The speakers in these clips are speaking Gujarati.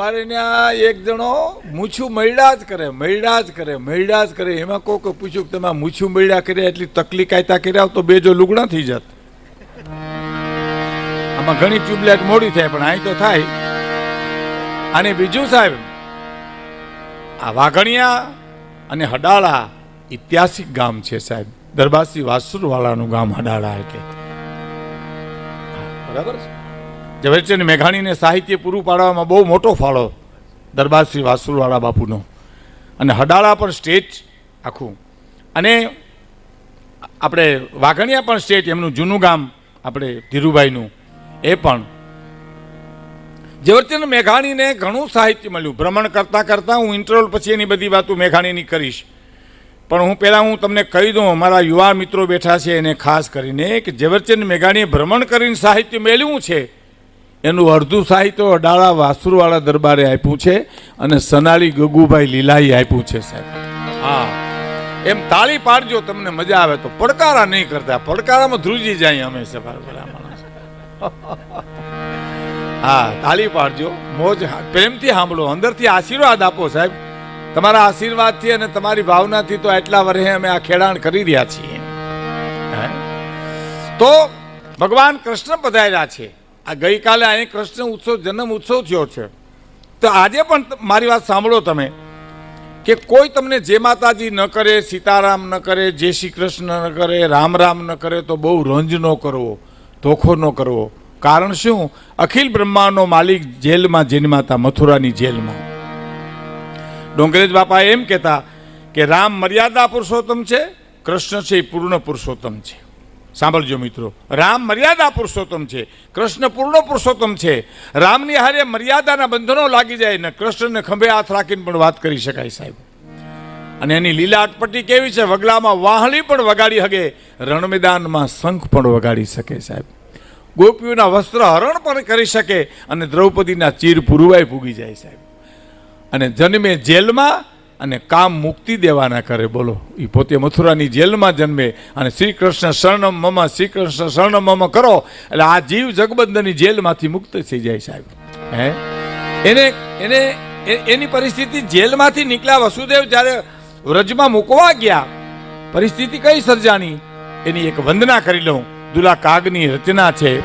અમારે ત્યાં એક જણો મૂછું મળ્યા જ કરે, મળ્યા જ કરે, મળ્યા જ કરે. એમાં કોક પૂછ્યું કે તમે મૂછું મૈડા કર્યા, એટલી તકલીફ કાયતા કર્યા તો બે જો લુગડા થઈ જાત. આમાં ઘણી ટ્યુબલાઇટ મોડી થાય, પણ અહીં તો થાય. અને બીજું સાહેબ, આ વાઘણિયા અને હડાળા ઐતિહાસિક ગામ છે સાહેબ. દરબારસિંહ વાસુરવાળાનું ગામ હડાળા એટલે. બરાબર છે? ઝવેરચંદ મેઘાણીને સાહિત્ય પૂરું પાડવામાં બહુ મોટો ફાળો દરબારશ્રી વાસુરવાળા બાપુનો. અને હડાળા પણ સ્ટેજ આખું. અને આપણે વાઘણિયા પણ સ્ટેજ, એમનું જૂનું ગામ આપણે ધીરુભાઈનું, એ પણ. ઝવેરચંદ મેઘાણીને ઘણું સાહિત્ય મળ્યું. ભ્રમણ કરતાં કરતાં હું ઇન્ટરવલ પછી એની બધી વાતો મેઘાણીની કરીશ. પણ હું પહેલાં હું તમને કહી દઉં, અમારા યુવા મિત્રો બેઠા છે એને ખાસ કરીને કે ઝવેરચંદ મેઘાણીએ ભ્રમણ કરીને સાહિત્ય મેળવ્યું છે. એનું અડધું સાહિત્ય અડાળા વાસુરવાળા દરબારે આપ્યું છે અને સનાળી ગગુભાઈ લીલાઈ આપ્યું છે સાહેબ. હા. એમ તાળી પાડજો, તમને મજા આવે તો. પડકારા નહીં કરતા. પડકારામાં ધ્રુજી જાય અમે સવાર માણસ. હા, તાળી પાડજો. મોજ પ્રેમથી સાંભળો. અંદરથી આશીર્વાદ આપો સાહેબ. તમારા આશીર્વાદથી અને તમારી ભાવનાથી તો આટલા વર્ષે અમે આ ખેડાણ કરી રહ્યા છીએ. તો ભગવાન કૃષ્ણ પધાર્યા છે. આ ગઈકાલે અહીં કૃષ્ણ ઉત્સવ, જન્મ ઉત્સવ થયો છે. તો આજે પણ મારી વાત સાંભળો તમે, કે કોઈ તમને જે માતાજી ન કરે, સીતારામ ન કરે, જય શ્રી કૃષ્ણ ન કરે, રામ રામ ન કરે, તો બહુ રંજ ન કરવો, ધોખો ન કરવો. કારણ શું? અખિલ બ્રહ્માનો માલિક જેલમાં જન્માતા મથુરાની જેલમાં. ડોંગરેજ બાપા એમ કહેતા કે રામ મર્યાદા પુરુષોત્તમ છે, કૃષ્ણ છે એ પૂર્ણ પુરુષોત્તમ છે. સાંભળજો મિત્રો, રામ મર્યાદા પુરુષોત્તમ છે, કૃષ્ણ પૂર્ણ પુરુષોત્તમ છે. રામની હારે મર્યાદાના બંધનો લાગી જાય ને કૃષ્ણને ખંભે હાથ રાખીને પણ વાત કરી શકાય સાહેબ. અને એની લીલા અટપટી કેવી છે? વગલામાં વાહળી પણ વગાડી શકે રણમેદાનમાં શંખ પણ વગાડી શકે સાહેબ. ગોપીઓના વસ્ત્ર હરણ પણ કરી શકે અને દ્રૌપદીના ચીર પુરુવાય પૂગી જાય સાહેબ. અને જન્મે જેલમાં અને કામ મુક્તિ દેવાના કરે, બોલો. એ પોતે મથુરાની જેલમાં જન્મે અને શ્રી કૃષ્ણ શરણમ મમ શ્રી કૃષ્ણ શરણમ મમ કરો. એટલે આ જીવ જગબંધની જેલમાંથી મુક્ત થઈ જાય સાહેબ. હે? એને એને એની પરિસ્થિતિ જેલમાંથી નીકળ્યા વસુદેવ જ્યારે વ્રજમાં મૂકવા ગયા, પરિસ્થિતિ કઈ સર્જાની એની એક વંદના કરી લઉં. દુલા કાગની રચના છે,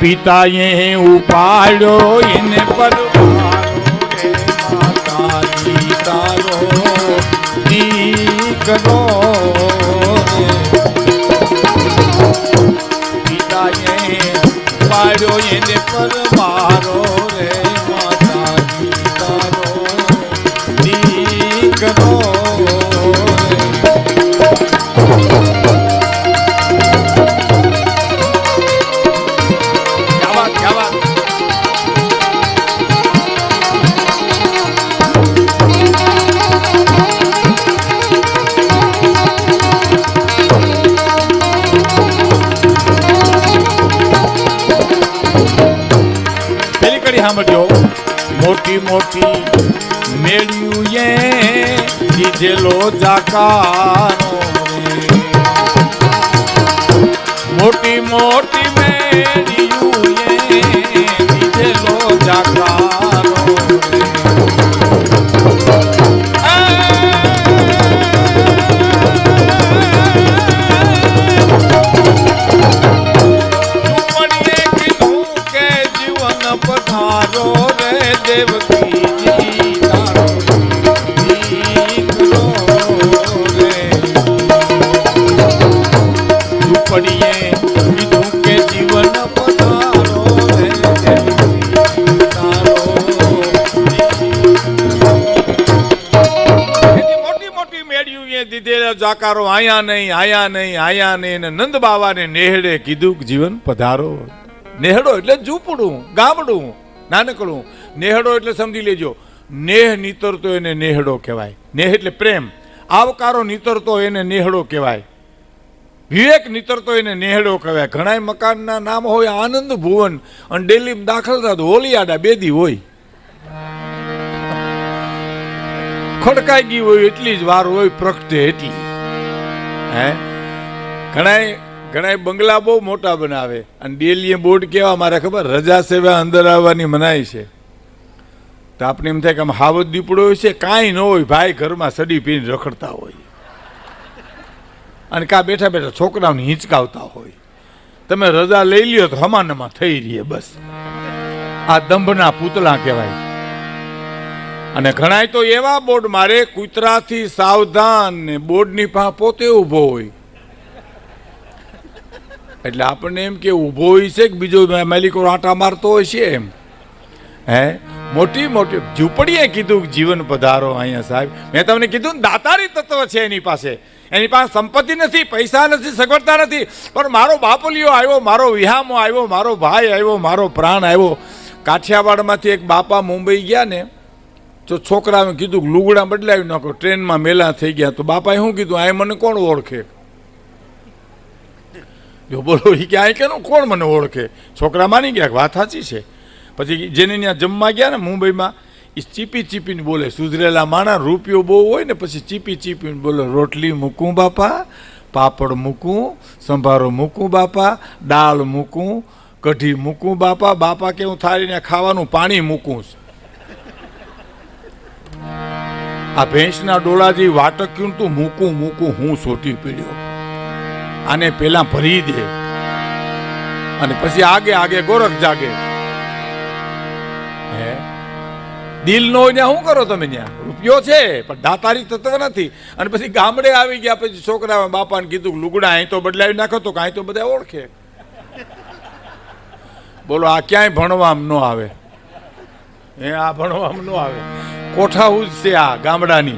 પિતાએ ઉપાડ્યો એને પર દીકરો. પિતાએ પાડ્યો એને પરવારો રે માતા દીકરો મોટી મેળ્યું એ કીધેલો જાકારો. મોટી મોટી મેળ્યું જાકારો આયા નહીં આયા નહીં આયા નહીં ને નંદ બાવાને નેહડે કીધું જીવન પધારો. નેહડો એટલે ઝૂંપડું, ગામડું, નાનકડું. નેહડો એટલે સમજી લેજો, નેહ નીતરતો એને નેહડો કહેવાય. નેહ એટલે પ્રેમ. આવકારો નીતરતો એને નેહડો કહેવાય. વિવેક નીતરતો એને નેહડો કહેવાય. ઘણા મકાનના નામ હોય, આનંદ ભુવન, અને ડેલીમાં દાખલ થતો, હોલિયાડા બેદી હોય. ખડકાઈ ગઈ હોય એટલી જ વાર હોય, પ્રગટે એટલી. હે? ઘણાય ઘણાય બંગલા બહુ મોટા બનાવે. અને ડેલીએ બોર્ડ કેવા મારે ખબર? રજા સેવા અંદર આવવાની મનાય છે. તો આપણે એમ થાય કે આમ હાવત દીપડો હોય છે, કાંઈ ન હોય, ભાઈ ઘરમાં સડી પીને રખડતા હોય. અને કાં બેઠા બેઠા છોકરાઓને હિંચકાવતા હોય. તમે રજા લઈ લ્યો તો હમાનમાં થઈ રહીએ બસ. આ દંભના પૂતળા કહેવાય. અને ઘણાય તો એવા બોર્ડ મારે કૂતરાથી સાવધાન ને બોર્ડની પા પોતે ઊભો હોય. એટલે આપણને એમ કે ઊભો હોય છે કે બીજો મેલિકો આટા મારતો હોય છે એમ. હે? મોટી મોટી ઝૂંપડીએ કીધું જીવન પધારો અહીંયા સાહેબ. મેં તમને કીધું દાતારી તત્વ છે એની પાસે. એની પાસે સંપત્તિ નથી, પૈસા નથી, સગવડતા નથી. પણ મારો બાપલિયો આવ્યો, મારો વિહામો આવ્યો, મારો ભાઈ આવ્યો, મારો પ્રાણ આવ્યો. કાઠિયાવાડમાંથી એક બાપા મુંબઈ ગયા ને તો છોકરાએ કીધું કે લુગડા બદલાવી નાખો, ટ્રેનમાં મેલા થઈ ગયા તો બાપાએ શું કીધું? આ મને કોણ ઓળખે? જો બોલો એ કે આ કેનું કોણ મને ઓળખે? છોકરા માની ગયા કે વાત સાચી છે. પછી જેને ત્યાં જમવા ગયા ને મુંબઈમાં એ ચીપી ચીપીને બોલે, સુધરેલા માણા રૂપિયો બહુ હોય ને, પછી ચીપી ચીપીને બોલે, રોટલી મૂકું બાપા, પાપડ મૂકું, સંભારો મૂકું બાપા, દાળ મૂકું, કઢી મૂકું બાપા બાપા કે હું થાળીને ખાવાનું પાણી મૂકું. છું આ ભેંસના ડોળા જે વાટક્યું તું મૂકું મૂકું, હું સોટી પીડ્યો. આને પેલા ભરી દે. અને પછી આગે આગે ગોરખ જાગે. હે? દિલ નો હોય ત્યાં શું કરો તમે ત્યાં? રૂપિયો છે, પણ દાતારી તત્વ નથી. અને પછી ગામડે આવી ગયા, પછી છોકરા બાપાને કીધું, લુગડા અહીં તો બદલાવી નાખો તો કાંઈ તો બધા ઓળખે. બોલો, આ ક્યાંય ભણવા આમ ન આવે? એ આ ભણવા આમ ન આવે. કોઠાહૂજ છે આ ગામડાની.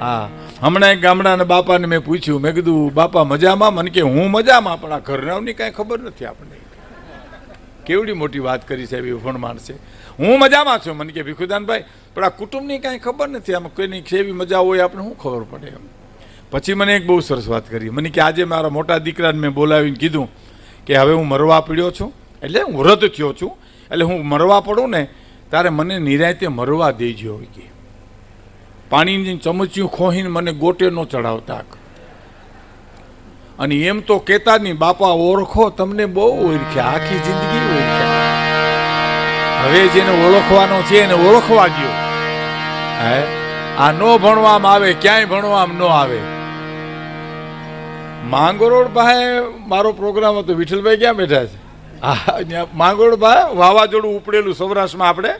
હા. હમણાં ગામડાના બાપાને મેં પૂછ્યું. મેં કીધું, બાપા, મજામાં? મને કે, હું મજામાં, પણ આ ઘરનાઓની કાંઈ ખબર નથી આપણને. કેવડી મોટી વાત કરી સાહેબ એ ભણ માણસે હું મજામાં છું. મને કે, ભીખુદાનભાઈ, પણ આ કુટુંબની કાંઈ ખબર નથી. આમાં કોઈની કેવી મજા હોય આપણે શું ખબર પડે એમ? પછી મને એક બહુ સરસ વાત કરી. મને કે, આજે મારા મોટા દીકરાને મેં બોલાવીને કીધું કે, હવે હું મરવા પીડ્યો છું. એટલે હું વ્રત થયો છું. એટલે હું મરવા પડું ને તારે મને નિરાયતે મરવા દેજો કે. પાણીની ચમચીઓ ખોહીને મને ગોટે ન ચડાવતા અને એમ તો કહેતા નહીં બાપા ઓળખો, તમને બહુ ઓળખ્યા આખી જિંદગી ઓળખ્યા હવે જેને ઓળખવાનો છે, એને ઓળખવા ગયો હે? આ ન ભણવામાં આવે, ક્યાંય ભણવામાં ન આવે. માંગરોળ પાસે મારો પ્રોગ્રામ હતો, વિઠ્ઠલભાઈ ક્યાં બેઠા છે? હા ત્યાં વાવાઝોડું ઉપડેલું સૌરાષ્ટ્રમાં આપણે.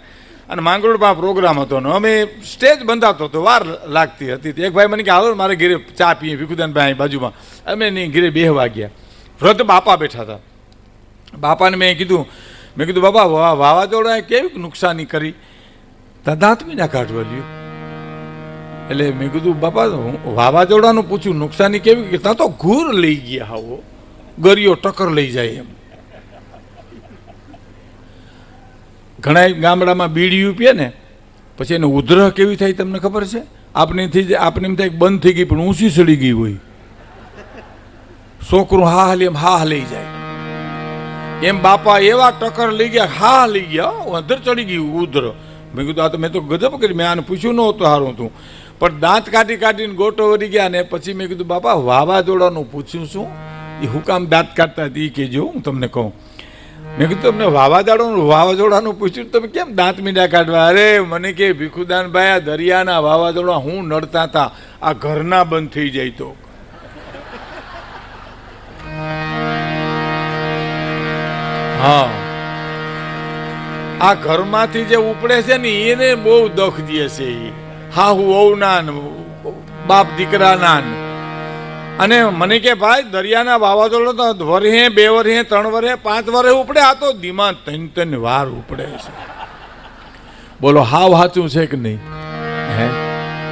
અને માંગરોળ પ્રોગ્રામ હતો ને, અમે સ્ટેજ બંધાતો હતો, વાર લાગતી હતી. એક ભાઈ મને કે, હાલો, મારે ઘરે ચા પીએ. ભીખુદાનભાઈ અહીં બાજુમાં. અમે એની ઘરે બેહવા ગયા. વ્રત બાપા બેઠા હતા. બાપાને મેં કીધું મેં કીધું બાપા વાવાઝોડાએ કેવી નુકસાની કરી? તા દાંત ના કાઢવા લ્યું એટલે મેં કીધું, બાપા, હું વાવાઝોડાનું પૂછ્યું નુકસાની કેવી? ત્યાં તો ઘૂર લઈ ગયા હાવો ગરિયો ટક્કર લઈ જાય એમ. ઘણા ગામડામાં બીડીયું પીએ ને, પછી એને ઉધરહ કેવી થાય તમને ખબર છે? આપણીથી જ આપણે એમ થાય બંધ થઈ ગઈ, પણ ઊંચી સડી ગઈ હોય. છોકરું હા હાલી એમ હા લઈ જાય. એમ બાપા એવા ટક્કર લઈ ગયા, હા લઈ ગયા અંદર ચડી ગયું ઉધર મેં કીધું, આ તો મેં તો ગજબ કરી, મેં આને પૂછ્યું નહોતું હારું હતું પણ દાંત કાઢી કાઢીને ગોટો વળી ગયા ને, પછી મેં કીધું, બાપા, વાવાઝોડાનું પૂછ્યું શું? એ હું કામ દાંત કાઢતા હતી એ કહેજો, હું તમને કહું. મેં કીધું તમને વાવાઝોડાનું વાવાઝોડાનું પૂછ્યું તમે કેમ દાંત મીંડા કાઢવા? અરે, મને કે ભીખુદાનભાઈ, આ દરિયાના વાવાઝોડા હું નડતા હતા આ ઘરના બંધ થઈ જાય તો. હા. આ ઘરમાંથી જે ઉપડે છે ને, એને બહુ દખ દે છે. હા, હું નાન બાપ દીકરાના ને. અને મને કે, ભાઈ, દરિયાના વાવાઝોડો તો વરહે, બે વરહે, ત્રણ વરહે, પાંચ વરહે ઉપડે, આ તો ધીમા ત્રણ ત્રણ વાર ઉપડે છે. બોલો, હાવ સાચું છે કે નહીં? હે?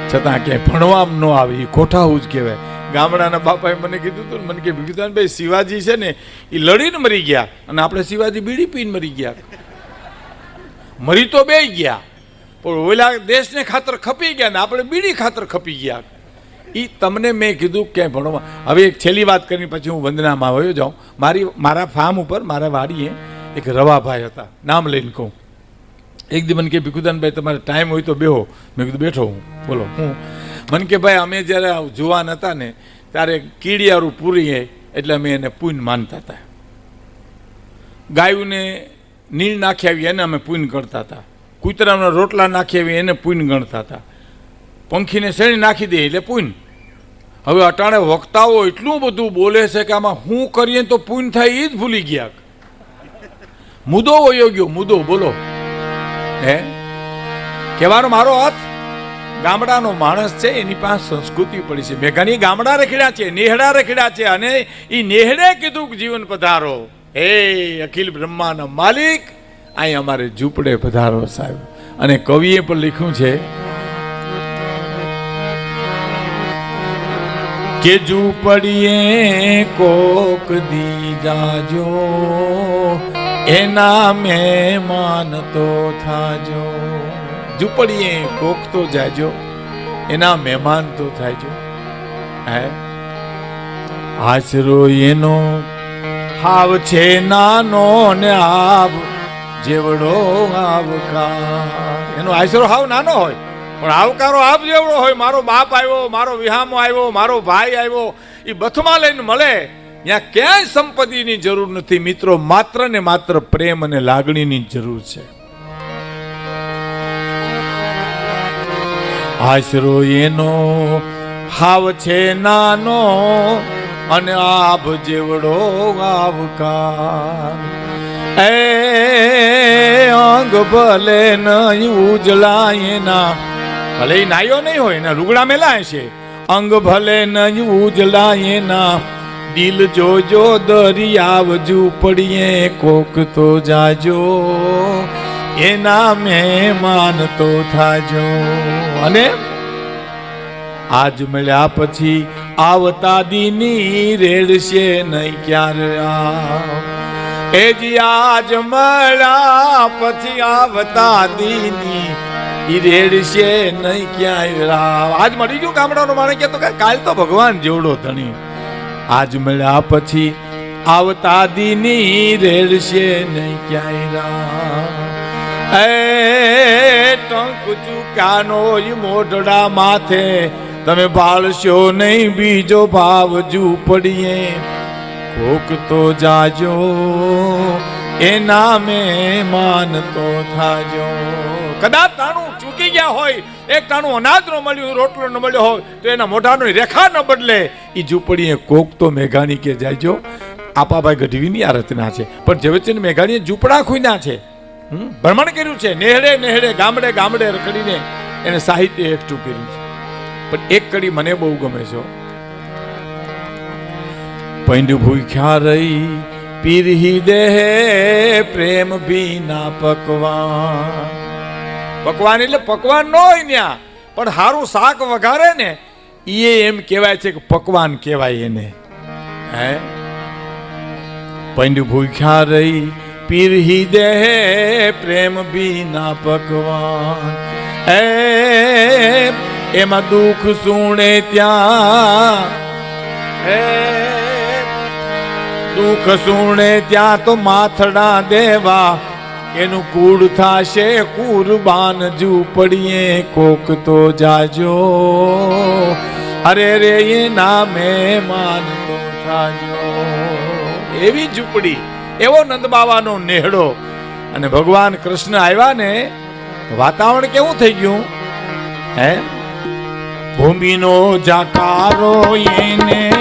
છતાં ક્યાંય ભણવામ ન આવે એ કોઠાવું જ કહેવાય. ગામડાના બાપાએ મને કીધું હતું મને કે ભાઈ શિવાજી છે ને એ લડીને મરી ગયા અને આપણે શિવાજી બીડી પીને મરી ગયા. મરી તો બે ગયા, પણ ઓલા દેશને ખાતર ખપી ગયા ને, આપણે બીડી ખાતર ખપી ગયા. એ તમને મેં કીધું ક્યાંય ભણવા હવે એક છેલ્લી વાત કરીને પછી હું વંદનામાં વયો જાઉં. મારી, મારા ફાર્મ ઉપર, મારા વાડીએ એક રવાભાઈ હતા. નામ લઈને કહું. એક દી મને કે, ભીખુદાનભાઈ, તમારે ટાઈમ હોય તો બેહો. મેં કીધું, બેઠો હું. બોલો, હું? મને કે, ભાઈ, અમે જ્યારે જુવાન હતા ને, ત્યારે કીડિયારું પૂરી એટલે અમે એને પૂન માનતા હતા. ગાયુંને નીણ નાખી આવી, એને અમે પૂન ગણતા હતા. કૂતરાના રોટલા નાખી આવી, એને પૂન ગણતા હતા. પંખીને શેણી નાખી દે એટલે પૂન. હવે અટાણે વક્તાઓ એટલું બધું બોલે છે કે આમાં શું કરીએ તો પૂન થાય એ જ ભૂલી ગયા. મુદ્દો વયો ગયો મુદ્દો બોલો. હે? કહેવાનો મારો અર્થ, ગામડાનો માણસ છે, એની પાસે સંસ્કૃતિ પડી છે. મેઘાની ગામડા રખડ્યા છે, નેહડા રખડ્યા છે અને એ નેહડે કીધું જીવન પધારો. હે, અખિલ બ્રહ્માના માલિક અહીં અમારે ઝૂંપડે પધારો સાહેબ. અને કવિએ પણ લખ્યું છે કે ઝૂંપડીએ કોક દી જાજો, એના મહેમાન તો થાજો. ઝૂંપડીએ કોક તો જાજો, એના મહેમાન તો થાજો. હે? આશરો એનો હાવ છે, નાનો ને આવ જેવડો આવકાર એનો આશરો હાવ નાનો હોય. પણ આવકારો આપ જેવડો હોય, મારો બાપ આવ્યો, મારો વિહામો આવ્યો, મારો ભાઈ આવ્યો, એ બથમાં લઈને મળે. ત્યાં ક્યાંય સંપત્તિની જરૂર નથી. મિત્રો, માત્ર ને માત્ર પ્રેમ અને લાગણીની જરૂર છે. આશરો એનો, હાવ છે નાનો, અને આભ જેવડો આવકાર. એ અંગ ભલે નહીં ઉજળાય એના ભલે એ નાયો નહીં હોય ને, લુગડા મેલાય છે. અંગ ભલે નહીં ઉજળા એના દિલ જોજો દરિયાવ પડીએ કોક તો જાજો, એના મહેમાન તો થાજો. અને આજ મળ્યા પછી આવતા દીની રેડશે નહીં ક્યારે જી આજ મળ્યા પછી આવતા દીની ઈ રેડશે નહીં ક્યાંય રાવ. આજ મળી ગયું ગામડાનો માણે કે તો કાલ તો ભગવાન જેવડો ધણી. આજ મળ્યા પછી આવતા દીની રેડશે નહીં ક્યાંય રાવ. એ ટંક ચૂક્યાનો ઈ મોઢડા માથે. તમે બાળશો નહીં, બીજો ભાવ ઝૂંપડીએ. કોક તો જાજો, એના મહેમાન તો થાજો. કદાચ તાણું ચૂકી ગયા હોય, એક તાણું અનાજ ન મળ્યું રોટલો ન મળ્યો હોય, તો એના મોઢાનો રેખા ન બદલે. એ ઝૂંપડીએ કોક તો મેઘાણી કે જાયજો આપાભાઈ ગઢવીની આ રચના છે. પણ ઝવેરચંદ મેઘાણીએ ઝૂંપડા ખુન્યા છે. ભ્રમણ કર્યું છે. નેહડે નેહડે ગામડે ગામડે રખડીને એને સાહિત્ય એકઠું કર્યું છે. પણ એક કડી મને બહુ ગમે છે. પૈંડુ ભૂખ્યા રહી, પીરહી દેહે પ્રેમ ભીના પકવાન. પકવાન એટલે પકવાન ન હોય ત્યાં પણ સારું શાક વઘારે ને એ એમ કહેવાય છે કે પકવાન કહેવાય એને. હે? પંડ ભૂખ્યા રહી પીરહી દેહે પ્રેમ ભીના પકવાન એ એમાં દુઃખ સુણે ત્યાં. હે? દુઃખ સુણે ત્યાં તો માથડા દેવા. એનું કુળ થાશે, કુરબાન ઝૂંપડીએ કોક તો જાજો. અરે રે, એ નામે માન તો થાજો એવી ઝૂંપડી એવો નંદ બાવાનો નેહડો. અને ભગવાન કૃષ્ણ આવ્યા ને, વાતાવરણ કેવું થઈ ગયું? હે? ભૂમિનો જાકારો એને,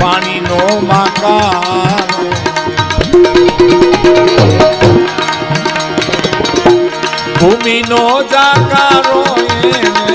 પાણીનો માકારો ભૂમિનો જાકારો એને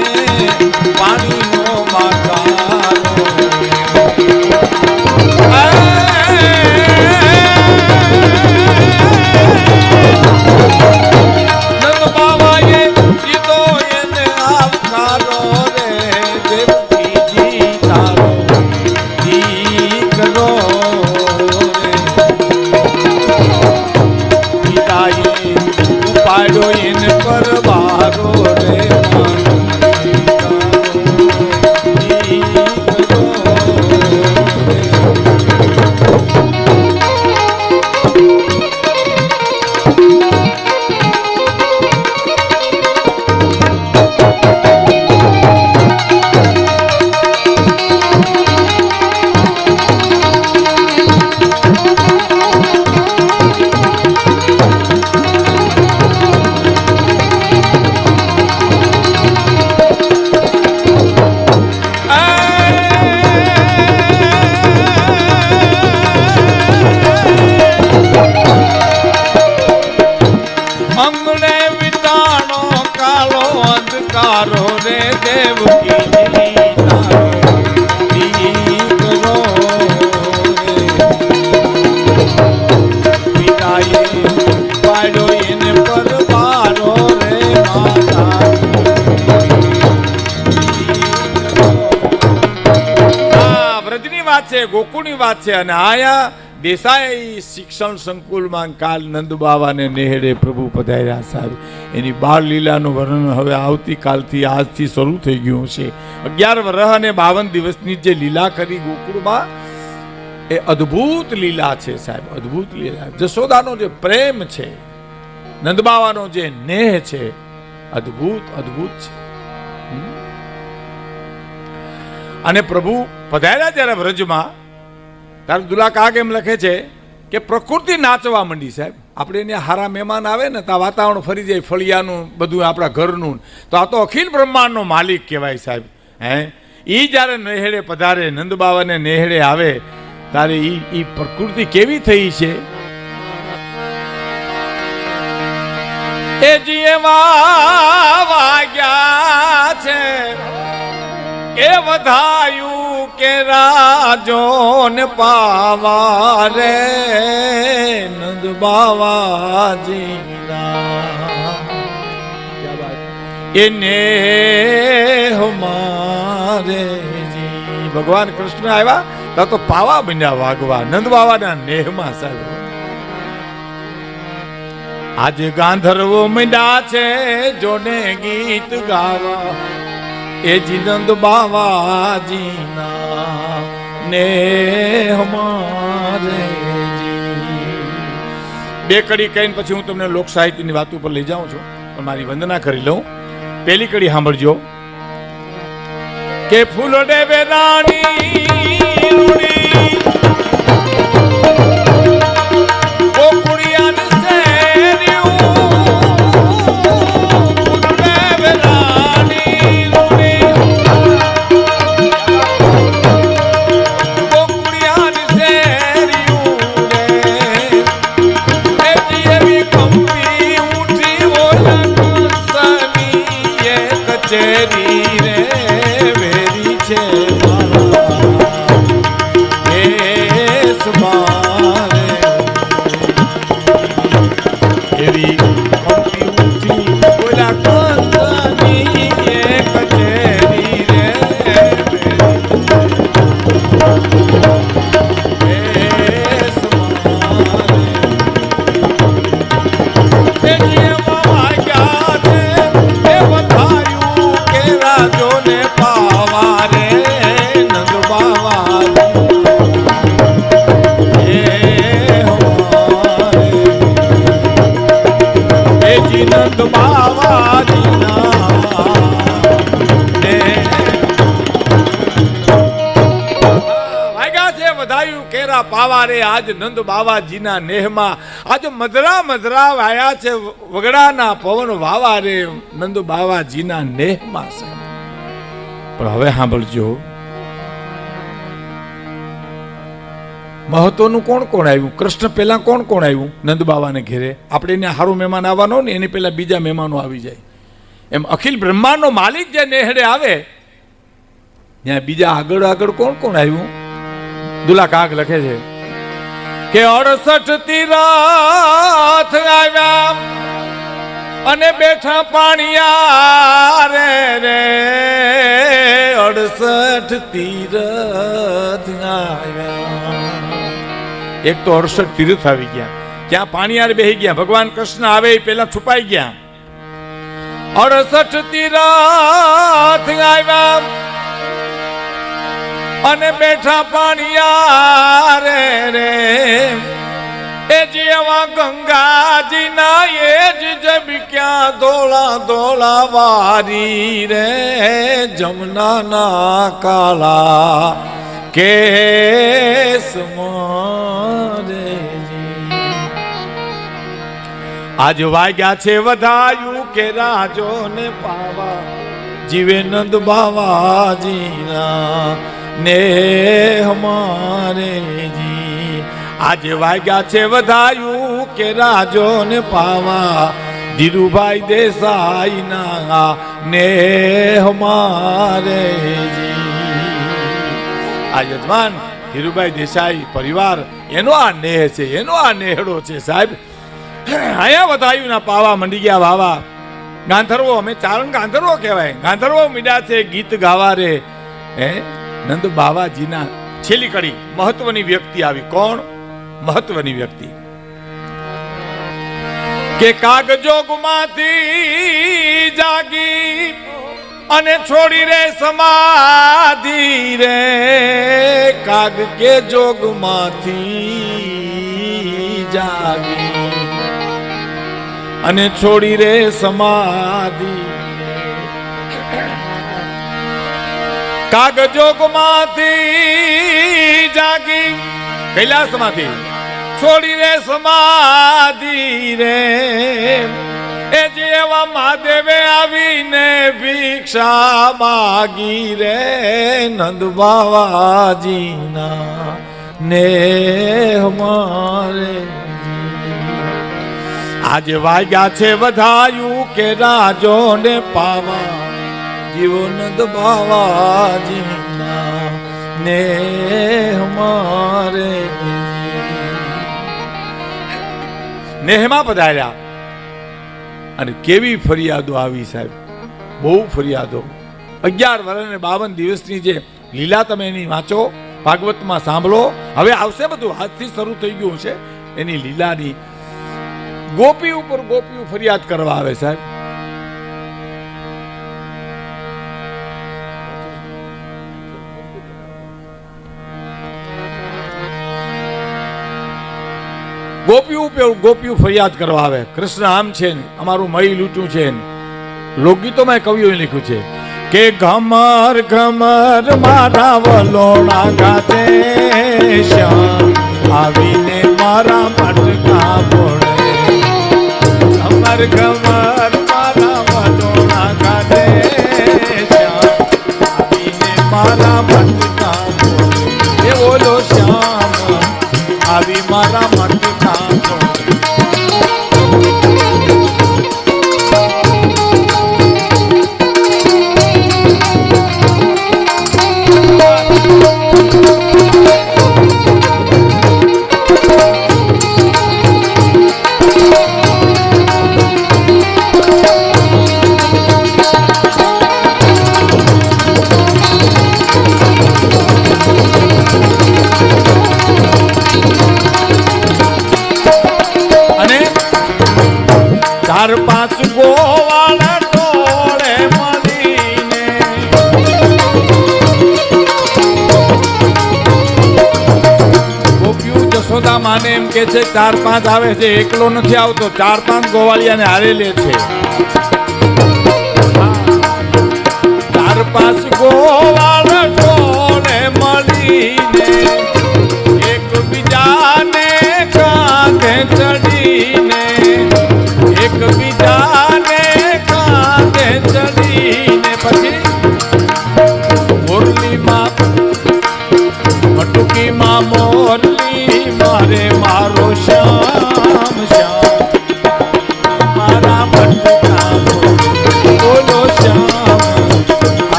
ગોકુળની વાત છે. અને આયા દેસાઈ શિક્ષણ સંકુલમાં કાલ નંદ બાવાને નેહડે પ્રભુ પધાર્યા સાહેબ. એની બાળ લીલાનું વર્ણન હવે આવતીકાલથી આજથી શરૂ થઈ ગયું છે. અગિયાર વર્ષ અને બાવન દિવસની જે લીલા કરી ગોકુળમાં, એ અદ્ભુત લીલા છે સાહેબ, અદ્ભુત લીલા. જશોદાનો જે પ્રેમ છે, નંદબાવાનો જે નેહ છે, અદ્ભુત અદ્ભુત છે. અને પ્રભુ પધાર્યા જ્યારે વ્રજમાં. ત્યારે દુલાકાગ એમ લખે છે કે પ્રકૃતિ નાચવા માંડી સાહેબ. આપણે એને હારા મહેમાન આવે ને તો વાતાવરણ ફરી જાય ફળિયાનું, બધું આપણા ઘરનું. તો આ તો અખિલ બ્રહ્માંડનો માલિક કહેવાય સાહેબ. હે? એ જ્યારે નેહળે પધારે નંદબાવાને નેહળે આવે ત્યારે એ એ પ્રકૃતિ કેવી થઈ છે? એ જીવા વાગ્યા છે. એ વધાયું કે રાજો ને પાવા રે નંદ બાવાજી એને હમારે ભગવાન કૃષ્ણ આવ્યા તો તો પાવા બન્યા વાગવા નંદ બાવાના નેહમાં સાહેબ. આજે ગાંધર્વો મંડ્યા છે, જોને ગીત ગાવા. એ જીનંદ બાવાજીના ને હમારે. બે કડી કહીને પછી હું તમને લોક સાહિત્યની વાત ઉપર લઈ જાઉં છું, પણ મારી વંદના કરી લઉં પહેલી કડી સાંભળજો કે ફૂલડે વેરાણી આજ નંદ બાવાજીના નેહમાં આજ મધરા મધરા વાયા છે વગડાના પવન વાવા રે નંદ બાવાજીના નેહમાં છે પણ હવે સાંભળજો. મહત્વનું કોણ કોણ આવ્યું? કૃષ્ણ પહેલા કોણ કોણ આવ્યું નંદ બાવાને ઘેરે? આપણે એને સારું મહેમાન આવવાનો ને એની પહેલા બીજા મહેમાનો આવી જાય. એમ અખિલ બ્રહ્માંડનો માલિક જે નેહડે આવે, ત્યાં બીજા આગળ આગળ કોણ કોણ આવ્યું? દુલા કાક લખે છે. કે અડસઠ તીરથ આવ્યા અને બેઠા પાણીયા રે રે અડસઠ તીરથ આવ્યા. એક તો અડસઠ તીર્થ આવી ગયા ક્યાં પાણીયાર બેહી ગયા, ભગવાન કૃષ્ણ આવે એ પહેલા છુપાઈ ગયા. અડસઠ તીરથ આવ્યા અને બેઠા પાણીયા રે રે. એ જેવા ગંગાજી ના એ જ ક્યાં ધોળા ધોળા વારી રે. જમના ના કાળા કેસ આજ વાગ્યા છે વધાયું કે રાજો ને પાવા. જીવે નંદ બાવાજીના ને હમારે જી. આજે વાગ્યા છે વધાયું કે રાજો ને પાવા. ધીરુભાઈ દેસાઈ ના ને હમારે જી. આ યજમાન ધીરુભાઈ દેસાઈ પરિવાર, એનો આ નેહ છે, એનો આ નેહડો છે સાહેબ. અહીંયા વધાયું ના પાવા મંડી ગયા વાવા. ગાંધર્વો, અમે ચારણ ગાંધર્વો કહેવાય. ગાંધર્વો મીડા છે, ગીત ગાવા રે. હે? નંદ બાવાજીના છેલ્લી કડી મહત્વની વ્યક્તિ આવી. કોણ? મહત્વની વ્યક્તિ. કે કાગજોગમાંથી જાગી અને છોડી રે સમાધિ રે. કાગ કે જોગમાંથી જાગી અને છોડી રે સમાધિ કાગજોગમાંથી જાગી કૈલાસમાંથી. છોડી રે સમાધિ રે. એ જેવા મહાદેવે આવીને ભિક્ષા માગી રે નંદ બાવાજીના ને મારે. આજે વાગ્યા છે વધાયું કે રાજો ને પાવા. જીવન બાવાજીના ને મારે. નેહમાં પધાર્યા. અને કેવી ફરિયાદો આવી સાહેબ. બહુ ફરિયાદો. અગિયાર વર્ષ ને બાવન દિવસની જે લીલા તમે એની વાંચો, ભાગવતમાં સાંભળો. હવે આવશે બધું. હાથથી શરૂ થઈ ગયું છે એની લીલાની ગોપી ઉપર ગોપીઓ ફરિયાદ કરવા આવે સાહેબ. ઉપર ગોપીઓ ફરિયાદ કરવા આવે. કૃષ્ણ આમ છે ને, અમારું મહી લૂંટ્યું છે ને. લોકગીતોમાં કવિઓએ લખ્યું છે કે ઘમર ઘમર મારા વલોણા ગાતે શ્યામ. આવીને મારા મટકા બોલે ઘમર ઘમર મારા વલોણા ગાતે શ્યામ. આવીને મારા કે છે, ચાર પાંચ આવે છે, એકલો નથી આવતો, ચાર પાંચ ગોવાળિયાને હારે લે છે. ચાર પાંચ ગોવાળ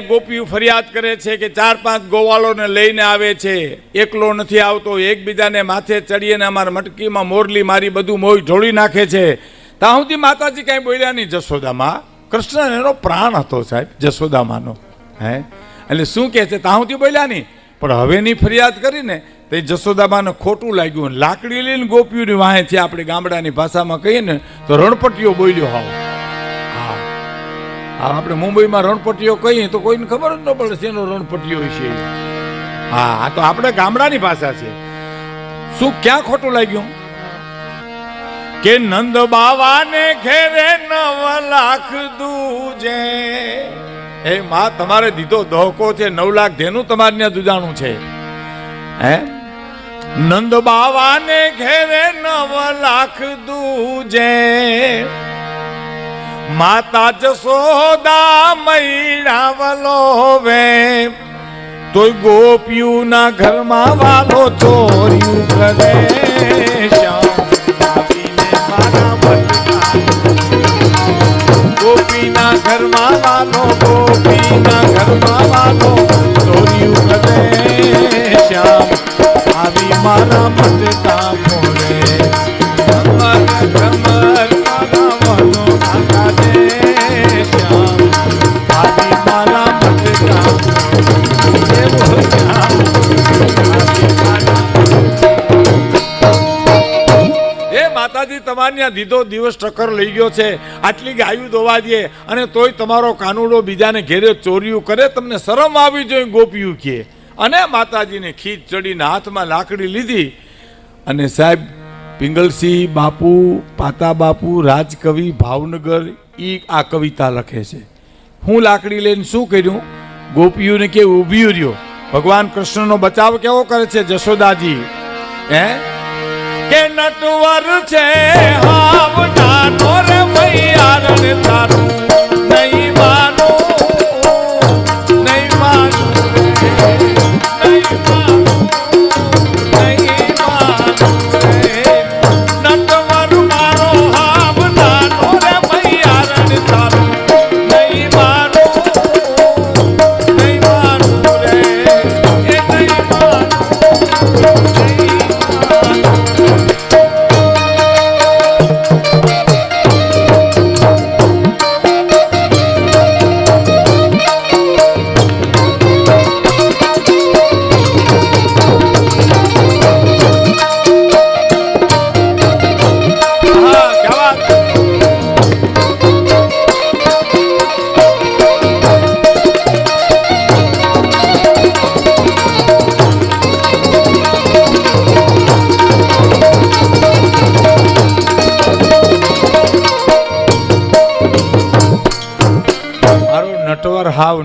ગોપીઓ ફરિયાદ કરે છે કે ચાર પાંચ ગોવાળોને લઈને આવે છે. એકલો નથી આવતો, એકબીજાને માથે ચડીને અમારા મટકીમાં મોરલી મારી બધું મોય ઢોળી નાખે છે. ત્યાં સુધી માતાજી કાંઈ બોલ્યા નહીં જશોદામાં. કૃષ્ણ એનો પ્રાણ હતો સાહેબ, જશોદામાનો. હે? એટલે શું કહે છે? ત્યાં સુધી બોલ્યા નહીં. પણ હવેની ફરિયાદ કરીને તે જશોદામાને ખોટું લાગ્યું. લાકડી લઈને ગોપીઓની વાહે છે આપણે ગામડાની ભાષામાં કહીએ ને, તો રણપટીઓ બોલ્યો હાવ. આપણે મુંબઈમાં રણપટીઓ કહીએ તો કોઈને ખબર જ ન પડે શેનો રણપટીઓ છે હા, આ તો આપણે ગામડાની ભાષા છે. શું ક્યાં ખોટું લાગ્યું? કે નંદ બાવાને ઘેરે નવ લાખ દૂજે. એ માં, તમારે દીધો દહકો છે, નવ લાખ ધેનું તમારે ત્યાં દુજાણું છે. હે? નંદ બાવાને ઘેરે નવ લાખ દૂજે. માતા જશોદા મૈરાવલો હવે તોય ગોપિયુના ઘરમાં વાલો ચોર્યું કરે. ગોપીના ઘરમાં વાલો, ગોપીના ઘરમાં વાલો ચોર્યું કરે. શ્યામ, આવી મારા મટતા મોરે માતાજી, તમારે આ દીધો દિવસ ટક્કર લઈ ગયો છે. આટલી ગાયું દોવા દે અને તોય તમારો કાનુડો બીજાને ઘેરે ચોર્યું કરે, તમને શરમ આવી જોઈએ ગોપિયું કે. અને માતાજીને ખીચ ચડીને હાથમાં લાકડી લીધી. અને સાહેબ, પિંગલસિંહ બાપુ, પાતા બાપુ, રાજકવિ, ભાવનગર, ઈ આ કવિતા લખે છે. હું લાકડી લઈને શું કર્યું? ગોપીઓને કે ઊભી રહ્યો. ભગવાન કૃષ્ણનો બચાવ કેવો કરે છે જશોદાજી? હે? કે નટવર છે હાવ નાનો રે મૈયારણ તારું. નહીં માનું,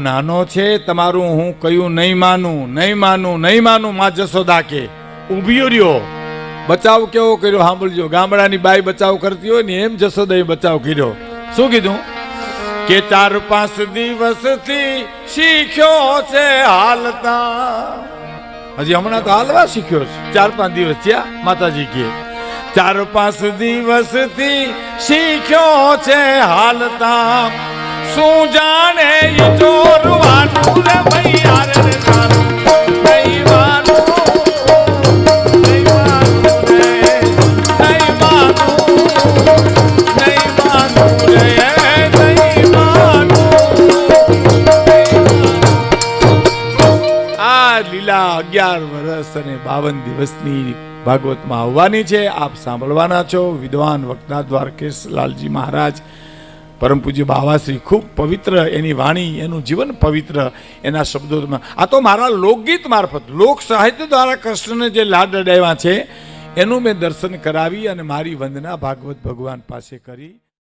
નાનો છે, તમારું હું કયું નહીં માનું નહીં માનું નહીં માનું, માં જસોદા કે. ઊભી રહ્યો. બચાવ કેવો કર્યો, સાંભળજો. ગામડાની બાઈ બચાવ કરતી હોય ને એમ જસોદાએ બચાવ કર્યો. શું કીધું? કે ચાર પાંચ દિવસથી શીખ્યો છે હાલતા. હજી હમણાં તો હાલવા શીખ્યો છે. ચાર પાંચ દિવસ થયા, માતાજી કે. ચાર પાંચ દિવસથી શીખ્યો છે હાલતા. શું જાણે લીલા અગિયાર વર્ષ અને બાવન દિવસની ભાગવતમાં આવવાની છે. આપ સાંભળવાના છો વિદ્વાન વક્તા દ્વારકેશ લાલજી મહારાજ. પરમ પૂજ્ય બાવાશ્રી ખૂબ પવિત્ર એની વાણી, એનું જીવન પવિત્ર એના શબ્દોમાં. આ તો મારા લોકગીત મારફત, લોક સાહિત્ય દ્વારા કૃષ્ણને જે લાડ અડાવ્યા છે, એનું મેં દર્શન કરાવી અને મારી વંદના ભાગવત ભગવાન પાસે કરી.